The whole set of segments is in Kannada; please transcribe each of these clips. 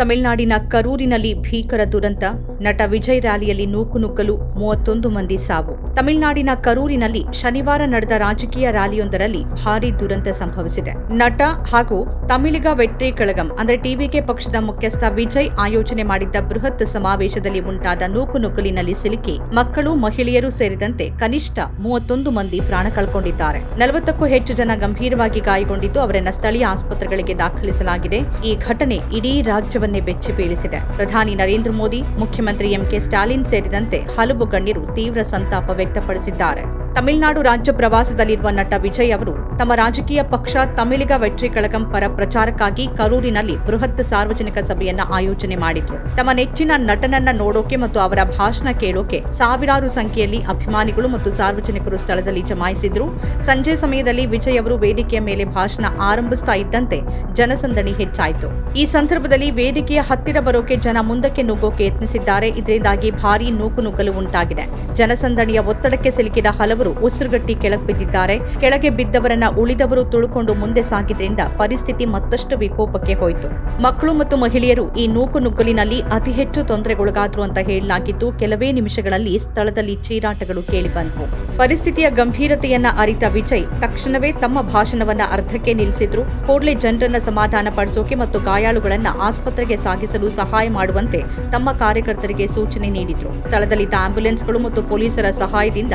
ತಮಿಳುನಾಡಿನ ಕರೂರಿನಲ್ಲಿ ಭೀಕರ ದುರಂತ. ನಟ ವಿಜಯ್ ರ್ಯಾಲಿಯಲ್ಲಿ ನೂಕುನುಗ್ಗಲು ಮೂವತ್ತೊಂದು ಮಂದಿ ಸಾವು. ತಮಿಳುನಾಡಿನ ಕರೂರಿನಲ್ಲಿ ಶನಿವಾರ ನಡೆದ ರಾಜಕೀಯ ರ್ಯಾಲಿಯೊಂದರಲ್ಲಿ ಭಾರೀ ದುರಂತ ಸಂಭವಿಸಿದೆ. ನಟ ಹಾಗೂ ತಮಿಳಿಗ ವೆಟ್ರಿ ಕಳಗಂ, ಅಂದರೆ ಟಿವಿಕೆ ಪಕ್ಷದ ಮುಖ್ಯಸ್ಥ ವಿಜಯ್ ಆಯೋಜನೆ ಮಾಡಿದ್ದ ಬೃಹತ್ ಸಮಾವೇಶದಲ್ಲಿ ಉಂಟಾದ ನೂಕುನುಗ್ಗಲಿನಲ್ಲಿ ಸಿಲುಕಿ, ಮಕ್ಕಳು, ಮಹಿಳೆಯರು ಸೇರಿದಂತೆ ಕನಿಷ್ಠ ಮೂವತ್ತೊಂದು ಮಂದಿ ಪ್ರಾಣ ಕಳ್ಕೊಂಡಿದ್ದಾರೆ. ನಲವತ್ತಕ್ಕೂ ಹೆಚ್ಚು ಜನ ಗಂಭೀರವಾಗಿ ಗಾಯಗೊಂಡಿದ್ದು ಅವರನ್ನ ಸ್ಥಳೀಯ ಆಸ್ಪತ್ರೆಗಳಿಗೆ ದಾಖಲಿಸಲಾಗಿದೆ. ಈ ಘಟನೆ ಇಡೀ ರಾಜ್ಯವನ್ನೇ ಬೆಚ್ಚಿ ಬೀಳಿಸಿದೆ. ಪ್ರಧಾನಿ ನರೇಂದ್ರ ಮೋದಿ ಮುಖ್ಯಮಂತ್ರಿ ಎಂಕೆ ಸ್ಟಾಲಿನ್ ಸೇರಿದಂತೆ ಹಲವು ಗಣ್ಯರು ತೀವ್ರ ಸಂತಾಪ ವ್ಯಕ್ತಪಡಿಸಿದ್ದಾರೆ. ತಮಿಳುನಾಡು ರಾಜ್ಯ ಪ್ರವಾಸದಲ್ಲಿರುವ ನಟ ವಿಜಯ್ ಅವರು ತಮ್ಮ ರಾಜಕೀಯ ಪಕ್ಷ ತಮಿಳಿಗ ವೆಟ್ರಿ ಕಳಗಂ ಪರ ಪ್ರಚಾರಕ್ಕಾಗಿ ಕರೂರಿನಲ್ಲಿ ಬೃಹತ್ ಸಾರ್ವಜನಿಕ ಸಭೆಯನ್ನ ಆಯೋಜನೆ ಮಾಡಿದ್ರು. ತಮ್ಮ ನೆಚ್ಚಿನ ನಟನನ್ನ ನೋಡೋಕೆ ಮತ್ತು ಅವರ ಭಾಷಣ ಕೇಳೋಕೆ ಸಾವಿರಾರು ಸಂಖ್ಯೆಯಲ್ಲಿ ಅಭಿಮಾನಿಗಳು ಮತ್ತು ಸಾರ್ವಜನಿಕರು ಸ್ಥಳದಲ್ಲಿ ಜಮಾಯಿಸಿದ್ರು. ಸಂಜೆ ಸಮಯದಲ್ಲಿ ವಿಜಯ್ ಅವರು ವೇದಿಕೆಯ ಮೇಲೆ ಭಾಷಣ ಆರಂಭಿಸ್ತಾ ಇದ್ದಂತೆ ಜನಸಂದಣಿ ಹೆಚ್ಚಾಯಿತು. ಈ ಸಂದರ್ಭದಲ್ಲಿ ವೇದಿಕೆಯ ಹತ್ತಿರ ಬರೋಕೆ ಜನ ಮುಂದಕ್ಕೆ ನುಗ್ಗೋಕೆ ಯತ್ನಿಸಿದ್ದಾರೆ. ಇದರಿಂದಾಗಿ ಭಾರೀ ನೂಕುನುಗ್ಗಲು ಉಂಟಾಗಿದೆ. ಜನಸಂದಣಿಯ ಒತ್ತಡಕ್ಕೆ ಸಿಲುಕಿದ ಹಲವರು ಉಸಿರುಗಟ್ಟಿ ಕೆಳಗೆ ಬಿದ್ದಿದ್ದಾರೆ. ಕೆಳಗೆ ಬಿದ್ದವರನ್ನ ಉಳಿದವರು ತುಳುಕೊಂಡು ಮುಂದೆ ಸಾಗಿದ್ರಿಂದ ಪರಿಸ್ಥಿತಿ ಮತ್ತಷ್ಟು ವಿಕೋಪಕ್ಕೆ ಹೋಯಿತು. ಮಕ್ಕಳು ಮತ್ತು ಮಹಿಳೆಯರು ಈ ನೂಕುನುಗ್ಗಲಿನಲ್ಲಿ ಅತಿ ಹೆಚ್ಚು ತೊಂದರೆಗೊಳಗಾದ್ರು ಅಂತ ಹೇಳಲಾಗಿದ್ದು, ಕೆಲವೇ ನಿಮಿಷಗಳಲ್ಲಿ ಸ್ಥಳದಲ್ಲಿ ಚೀರಾಟಗಳು ಕೇಳಿಬಂದವು. ಪರಿಸ್ಥಿತಿಯ ಗಂಭೀರತೆಯನ್ನ ಅರಿತ ವಿಜಯ್ ತಕ್ಷಣವೇ ತಮ್ಮ ಭಾಷಣವನ್ನ ಅರ್ಧಕ್ಕೆ ನಿಲ್ಲಿಸಿದ್ರು. ಕೂಡಲೇ ಜನರನ್ನ ಸಮಾಧಾನ ಪಡಿಸೋಕೆ ಮತ್ತು ಗಾಯಾಳುಗಳನ್ನ ಆಸ್ಪತ್ರೆಗೆ ಸಾಗಿಸಲು ಸಹಾಯ ಮಾಡುವಂತೆ ತಮ್ಮ ಕಾರ್ಯಕರ್ತರಿಗೆ ಸೂಚನೆ ನೀಡಿದ್ರು. ಸ್ಥಳದಲ್ಲಿದ್ದ ಆಂಬ್ಯುಲೆನ್ಸ್ಗಳು ಮತ್ತು ಪೊಲೀಸರ ಸಹಾಯದಿಂದ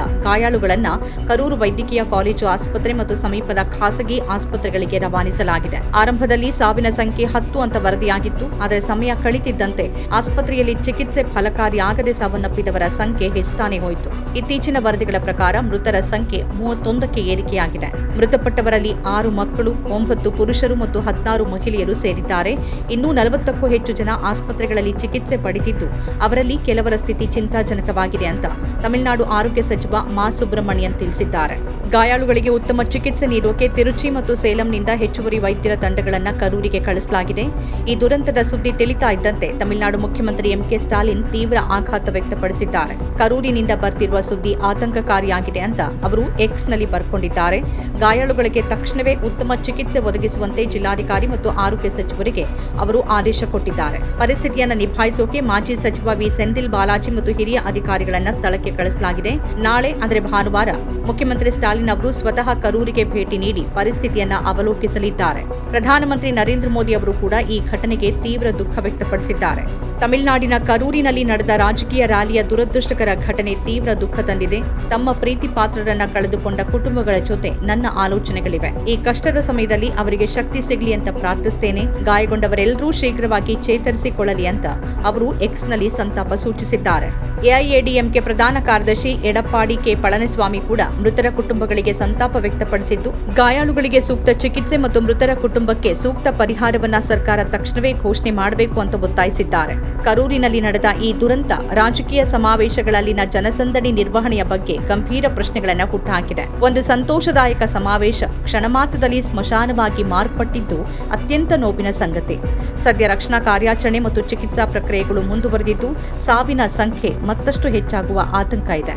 ಗಾಯಾಳುಗಳನ್ನ ಕರೂರು ವೈದ್ಯಕೀಯ ಕಾಲೇಜು ಆಸ್ಪತ್ರೆ ಮತ್ತು ಸಮೀಪದ ಖಾಸಗಿ ಆಸ್ಪತ್ರೆಗಳಿಗೆ ರವಾನಿಸಲಾಗಿದೆ. ಆರಂಭದಲ್ಲಿ ಸಾವಿನ ಸಂಖ್ಯೆ ಹತ್ತು ಅಂತ ವರದಿಯಾಗಿತ್ತು. ಆದರೆ ಸಮಯ ಕಳಿತಿದ್ದಂತೆ ಆಸ್ಪತ್ರೆಯಲ್ಲಿ ಚಿಕಿತ್ಸೆ ಫಲಕಾರಿಯಾಗದೆ ಸಾವನ್ನಪ್ಪಿದವರ ಸಂಖ್ಯೆ ಹೆಚ್ಚುತ್ತಾನೆ ಹೋಯಿತು. ಇತ್ತೀಚಿನ ವರದಿಗಳ ಪ್ರಕಾರ ಮೃತರ ಸಂಖ್ಯೆ ಮೂವತ್ತೊಂದಕ್ಕೆ ಏರಿಕೆಯಾಗಿದೆ. ಮೃತಪಟ್ಟವರಲ್ಲಿ ಆರು ಮಕ್ಕಳು, ಒಂಬತ್ತು ಪುರುಷರು ಮತ್ತು ಹದಿನಾರು ಮಹಿಳೆಯರು ಸೇರಿದ್ದಾರೆ. ಇನ್ನೂ ನಲವತ್ತಕ್ಕೂ ಹೆಚ್ಚು ಜನ ಆಸ್ಪತ್ರೆಗಳಲ್ಲಿ ಚಿಕಿತ್ಸೆ ಪಡೆದಿದ್ದು, ಅವರಲ್ಲಿ ಕೆಲವರ ಸ್ಥಿತಿ ಚಿಂತಾಜನಕವಾಗಿದೆ ಅಂತ ತಮಿಳುನಾಡು ಆರೋಗ್ಯ ಸಚಿವ ಮಾ. ಸುಬ್ರಹ್ಮಣ್ಯನ್ ತಿಳಿಸಿದ್ದಾರೆ. ಗಾಯಾಳುಗಳಿಗೆ ಉತ್ತಮ ಚಿಕಿತ್ಸೆ ನೀಡೋಕೆ ತಿರುಚಿ ಮತ್ತು ಸೇಲಂನಿಂದ ಹೆಚ್ಚುವರಿ ವೈದ್ಯರ ತಂಡಗಳನ್ನು ಕರೂರಿಗೆ ಕಳಿಸಲಾಗಿದೆ. ಈ ದುರಂತದ ಸುದ್ದಿ ತಿಳಿತಾ ಇದ್ದಂತೆ ತಮಿಳುನಾಡು ಮುಖ್ಯಮಂತ್ರಿ ಎಂಕೆ ಸ್ಟಾಲಿನ್ ತೀವ್ರ ಆಘಾತ ವ್ಯಕ್ತಪಡಿಸಿದ್ದಾರೆ. ಕರೂರಿನಿಂದ ಬರ್ತಿರುವ ಸುದ್ದಿ ಆತಂಕಕಾರಿಯಾಗಿದೆ ಅಂತ ಅವರು ಎಕ್ಸ್ನಲ್ಲಿ ಬರ್ಕೊಂಡಿದ್ದಾರೆ. ಗಾಯಾಳುಗಳಿಗೆ ತಕ್ಷಣವೇ ಉತ್ತಮ ಚಿಕಿತ್ಸೆ ಒದಗಿಸುವಂತೆ ಜಿಲ್ಲಾಧಿಕಾರಿ ಮತ್ತು ಆರೋಗ್ಯ ಸಚಿವರಿಗೆ ಅವರು ಆದೇಶ ಕೊಟ್ಟಿದ್ದಾರೆ. ಪರಿಸ್ಥಿತಿಯನ್ನು ನಿಭಾಯಿಸೋಕೆ ಮಾಜಿ ಸಚಿವ ವಿ. ಸೆಂದಿಲ್ ಬಾಲಾಜಿ ಮತ್ತು ಹಿರಿಯ ಅಧಿಕಾರಿಗಳನ್ನು ಸ್ಥಳಕ್ಕೆ ಕಳಿಸಲಾಗಿದೆ. ನಾಳೆ, ಅಂದರೆ ಭಾನುವಾರ ಮುಖ್ಯಮಂತ್ರಿ ಸ್ಟಾಲಿನ್ ಅವರು ಸ್ವತಃ ಕರೂರಿಗೆ ಭೇಟಿ ನೀಡಿ ಪರಿಸ್ಥಿತಿಯನ್ನ ಅವಲೋಕಿಸಲಿದ್ದಾರೆ. ಪ್ರಧಾನಮಂತ್ರಿ ನರೇಂದ್ರ ಮೋದಿ ಅವರು ಕೂಡ ಈ ಘಟನೆಗೆ ತೀವ್ರ ದುಃಖ ವ್ಯಕ್ತಪಡಿಸಿದ್ದಾರೆ. ತಮಿಳುನಾಡಿನ ಕರೂರಿನಲ್ಲಿ ನಡೆದ ರಾಜಕೀಯ ರ್ಯಾಲಿಯ ದುರದೃಷ್ಟಕರ ಘಟನೆ ತೀವ್ರ ದುಃಖ ತಂದಿದೆ. ತಮ್ಮ ಪ್ರೀತಿ ಪಾತ್ರರನ್ನ ಕಳೆದುಕೊಂಡ ಕುಟುಂಬಗಳ ಜೊತೆ ನನ್ನ ಆಲೋಚನೆಗಳಿವೆ. ಈ ಕಷ್ಟದ ಸಮಯದಲ್ಲಿ ಅವರಿಗೆ ಶಕ್ತಿ ಸಿಗಲಿ ಅಂತ ಪ್ರಾರ್ಥಿಸ್ತೇನೆ. ಗಾಯಗೊಂಡವರೆಲ್ಲರೂ ಶೀಘ್ರವಾಗಿ ಚೇತರಿಸಿಕೊಳ್ಳಲಿ ಅಂತ ಅವರು ಎಕ್ಸ್ನಲ್ಲಿ ಸಂತಾಪ ಸೂಚಿಸಿದ್ದಾರೆ. ಎಐಎಡಿಎಂಕೆ ಪ್ರಧಾನ ಕಾರ್ಯದರ್ಶಿ ಎಡಪ್ಪಾಡಿ ಕೆ. ಪಳನಿಸ್ವಾಮಿ ಕೂಡ ಮೃತರ ಕುಟುಂಬಗಳಿಗೆ ಸಂತಾಪ ವ್ಯಕ್ತಪಡಿಸಿದ್ದು, ಗಾಯಾಳುಗಳಿಗೆ ಸೂಕ್ತ ಚಿಕಿತ್ಸೆ ಮತ್ತು ಮೃತರ ಕುಟುಂಬಕ್ಕೆ ಸೂಕ್ತ ಪರಿಹಾರವನ್ನ ಸರ್ಕಾರ ತಕ್ಷಣವೇ ಘೋಷಣೆ ಮಾಡಬೇಕು ಅಂತ ಒತ್ತಾಯಿಸಿದ್ದಾರೆ. ಕರೂರಿನಲ್ಲಿ ನಡೆದ ಈ ದುರಂತ ರಾಜಕೀಯ ಸಮಾವೇಶಗಳಲ್ಲಿನ ಜನಸಂದಣಿ ನಿರ್ವಹಣೆಯ ಬಗ್ಗೆ ಗಂಭೀರ ಪ್ರಶ್ನೆಗಳನ್ನು ಹುಟ್ಟುಹಾಕಿದೆ. ಒಂದು ಸಂತೋಷದಾಯಕ ಸಮಾವೇಶ ಕ್ಷಣಮಾತ್ರದಲ್ಲಿ ಸ್ಮಶಾನವಾಗಿ ಮಾರ್ಪಟ್ಟಿದ್ದು ಅತ್ಯಂತ ನೋವಿನ ಸಂಗತಿ. ಸದ್ಯ ರಕ್ಷಣಾ ಕಾರ್ಯಾಚರಣೆ ಮತ್ತು ಚಿಕಿತ್ಸಾ ಪ್ರಕ್ರಿಯೆಗಳು ಮುಂದುವರೆದಿದ್ದು ಸಾವಿನ ಸಂಖ್ಯೆ ಮತ್ತಷ್ಟು ಹೆಚ್ಚಾಗುವ ಆತಂಕ ಇದೆ.